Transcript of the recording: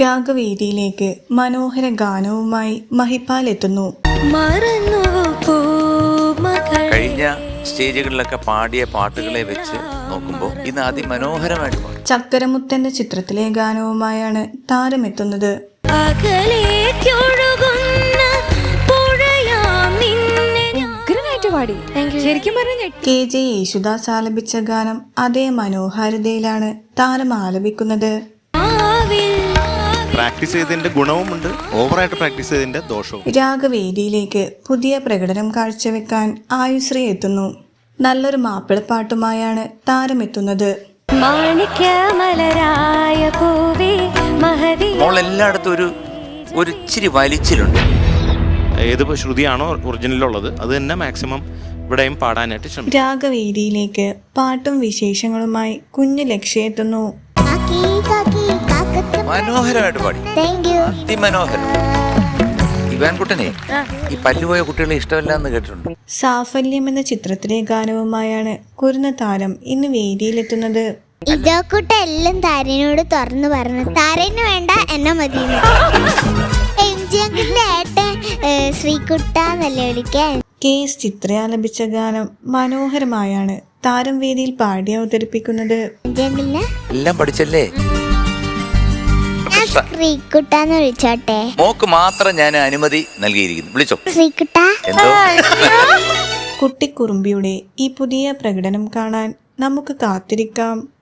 രാഗവേദിയിലേക്ക് മനോഹര ഗാനവുമായി മഹിപാൽ എത്തുന്നു കഴിഞ്ഞ സ്റ്റേജുകളിലൊക്കെ പാടിയ പാട്ടുകളെ വെച്ച് നോക്കുമ്പോൾ ഇന്ന് അതിമനോഹരമായിട്ട് പാടി ചക്കരമുത്തന്റെ ചിത്രത്തിലെ ഗാനവുമായാണ് താരമെത്തുന്നത്. പാടി. ശരിക്കും പറഞ്ഞ കെ ജെ യേശുദാസ് ആലപിച്ച ഗാനം അതേ മനോഹാരിതയിലാണ് താരം ആലപിക്കുന്നത്. ആവിൽ പ്രാക്ടീസ് ചെയ്തതിന്റെ ഗുണവുമുണ്ട്. ഓവറായിട്ട് പ്രാക്ടീസ് ചെയ്തതിന്റെ ദോഷവും രാഗവേദിയിലേക്ക് പുതിയ പ്രകടനം കാഴ്ചവെക്കാൻ ആയുശ്രീ എത്തുന്നു. നല്ലൊരു മാപ്പിളപ്പാട്ടുമായാണ് താരമെത്തുന്നത്. മോൾ എല്ലായിടത്തും ഒരു ഒരു ഇച്ചിരി വലിച്ചിലുണ്ട്. ഏത് ശ്രുതിയാണോ ഒറിജിനലുള്ളത് അത് തന്നെ മാക്സിമം ഇവിടെയും പാടാനായിട്ട് ശ്രമിക്കും. രാഗവേദിയിലേക്ക് പാട്ടും വിശേഷങ്ങളുമായി കുഞ്ഞു ലക്ഷ്യ എത്തുന്നു. മനോഹരമായിട്ട് പാടി. അതിമനോഹരം. ഇവാൻകുട്ടനെ ഈ പല്ലുപോയ കുട്ടികളെ ഇഷ്ടമല്ല എന്ന് കേട്ടിട്ടുണ്ട്. സാഫല്യം എന്ന ചിത്രത്തിലെ ഗാനവുമായാണ് കുരുന്ന താരം ഇന്ന് വേദിയിലെത്തുന്നത്. ഇതോക്കുട്ട എല്ലാം താരനോട് തുറന്നു പറഞ്ഞു. താരന് വേണ്ട എന്നെ മതി എം ജി അങ്കിളിന്റെ ഏട്ടൻ ശ്രീകുട്ട എന്നല്ലേ വിളിക്കാൻ കെ എസ് ചിത്ര ആലപിച്ച ഗാനം മനോഹരമായാണ് താരം വേദിയിൽ പാടി അവതരിപ്പിക്കുന്നത്. എല്ലാം പഠിച്ചല്ലേ? ശ്രീകുട്ട എന്ന് വിളിച്ചോട്ടെ. മോക്ക് മാത്രം ഞാൻ അനുമതി നൽകിയിരിക്കുന്നു. വിളിച്ചോ? ശ്രീകുട്ട എന്തോ? കുട്ടിക്കുറുമ്പിയുടെ ഈ പുതിയ പ്രകടനം കാണാൻ നമുക്ക് കാത്തിരിക്കാം.